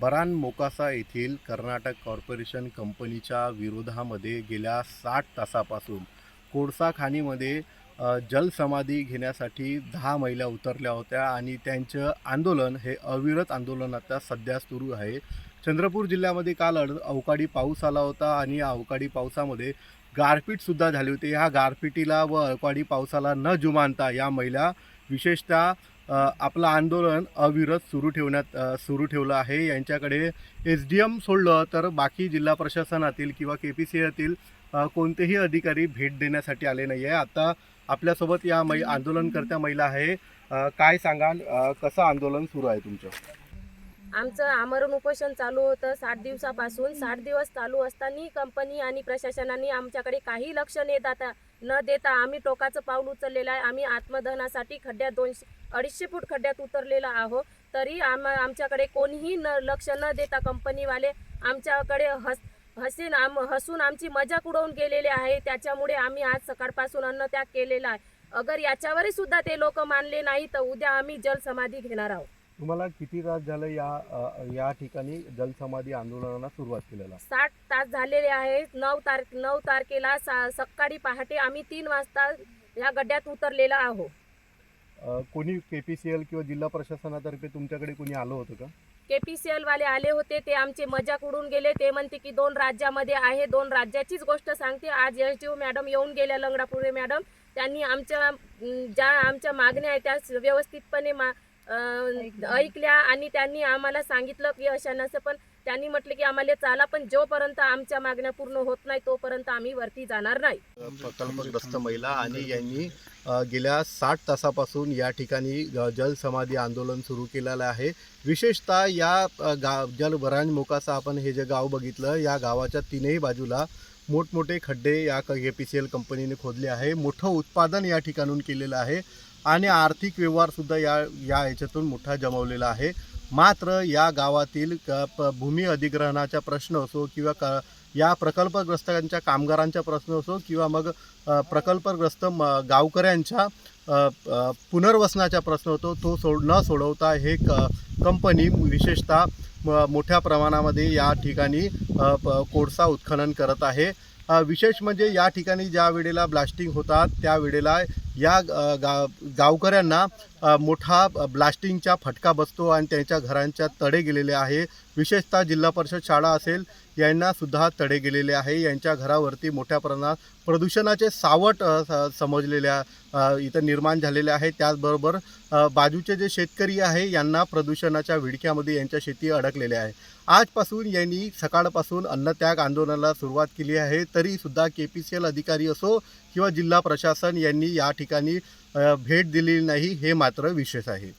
बरान मोकासा येथील कर्नाटक कॉर्पोरेशन कंपनीच्या विरोधामध्ये गेल्या साठ तासापासून कोळसा खाणीमध्ये जलसमाधी घेण्यासाठी दहा महिला उतरल्या होत्या आणि त्यांचं आंदोलन हे अविरत आंदोलन आता सध्या सुरू आहे. चंद्रपूर जिल्ह्यामध्ये काल अड अवकाळी पाऊस आला होता आणि या अवकाळी पावसामध्ये गारपीटसुद्धा झाली होती. ह्या गारपिटीला व अवकाळी पावसाला न जुमानता या महिला विशेषतः आपलं आंदोलन अविरत सुरू ठेवण्यात सुरू ठेवलं आहे. यांच्याकडे एस डी एम सोडलं तर बाकी जिल्हा प्रशासनातील किंवा के पी सी एतील कोणतेही अधिकारी भेट देण्यासाठी आले नाही आहे आता आपल्यासोबत या मै आंदोलनकर्त्या महिला आहे. काय सांगाल? कसं आंदोलन सुरू आहे तुमचं? आमचं आमरण उपोषण चालू होतं साठ दिवसापासून. साठ दिवस चालू असताना कंपनी आणि प्रशासनाने आमच्याकडे काही लक्ष नेत आता न देता आम्ही टोकाचं पाऊल उचललेलं आहे. आम्ही आत्मदहनासाठी खड्ड्यात दोनशे अडीचशे फूट खड्ड्यात उतरलेलो आहोत. तरी आम आमच्याकडे कोणीही न लक्ष न देता कंपनीवाले आमच्याकडे हस हसीन आम हसून आमची मजाक उडवून गेलेले आहे. त्याच्यामुळे आम्ही आज सकाळपासून अन्नत्याग केलेला आहे. अगर याच्यावरही सुद्धा ते लोक मानले नाही तर उद्या आम्ही जलसमाधी घेणार आहोत. तुम्हाला किती तास झालं या या ठिकाणी जलसमाधी आंदोलनाला सुरुवात केलेला? साठ तास झालेले आहेत. नऊ तार नऊ तारखेला सकाळी पहाटे आम्ही तीन वाजता या गड्ड्यात उतरलेला आहो अ, कोणी के पी सी एल किंवा जिल्हा प्रशासनातर्फे तुमच्याकडे कोणी आलं होतं का? के पी सी एलवाले आले होते ते आमचे मजाक उडून गेले. ते म्हणते की दोन राज्यामध्ये आहे दोन राज्याचीच गोष्ट सांगते. आज एस डी मॅडम येऊन गेल्या लंगडापुरे मॅडम. त्यांनी आमच्या ज्या आमच्या मागण्या आहेत त्या व्यवस्थितपणे मा ऐकल्या आणि त्यांनी आम्हाला सांगितलं की अशा नसं पण त्यांनी म्हटलं की आम्हाला चाला पण जोपर्यंत आमच्या मागण्या पूर्ण होत नाही तोपर्यंत आम्ही वरती जाणार नाही. प्रकल्पग्रस्त महिला आणि यांनी गेल्या साठ तासापासून या ठिकाणी जलसमाधी आंदोलन सुरू केलेलं आहे. विशेषतः या अ, गा जलबरांज मोकासा आपण हे जे गाव बघितलं या गावाच्या तीनही बाजूला मोठमोठे खड्डे या के पी सी एल कंपनीने खोदले आहे. मोठं उत्पादन या ठिकाणून केलेलं आहे. आणि आर्थिक व्यवहारसुद्धा या या याच्यातून मोठा जमवलेला आहे. मात्र या गावातील क- प- भूमी अधिग्रहणाचा प्रश्न असो किंवा क या प्रकल्पग्रस्तांच्या कामगारांचा प्रश्न असो किंवा मग प्रकल्पग्रस्त म गावकऱ्यांच्या पुनर्वसनाचा प्रश्न होतो तो सोड न सोडवता हे क कंपनी विशेषतः म- मोठ्या प्रमाणामध्ये या ठिकाणी कोळसा उत्खनन करत आहे. विशेष म्हणजे या ठिकाणी ज्या वेळेला ब्लास्टिंग होतात त्या वेळेला या गा गावकऱ्यांना मोठा ब्लास्टिंगचा फटका बसतो आणि त्यांच्या घरांच्या तडे गेलेले आहे. विशेषतः जिल्हा परिषद शाळा असेल यांनासुद्धा तडे गेलेले आहे. यांच्या घरावरती मोठ्या प्रमाणात प्रदूषणाचे सावट समजलेल्या इथं निर्माण झालेले आहे. त्याचबरोबर बाजूचे जे शेतकरी आहे यांना प्रदूषणाच्या विडक्यामध्ये यांच्या शेती अडकलेल्या आहे. आजपासून यांनी सकाळपासून अन्नत्याग आंदोलनाला सुरुवात केली आहे. तरीसुद्धा के पी सी एल अधिकारी असो किंवा जिल्हा प्रशासन यांनी या ठिकाणी ठिकाणी भेट दिलेली नाही हे मात्र विशेष आहे.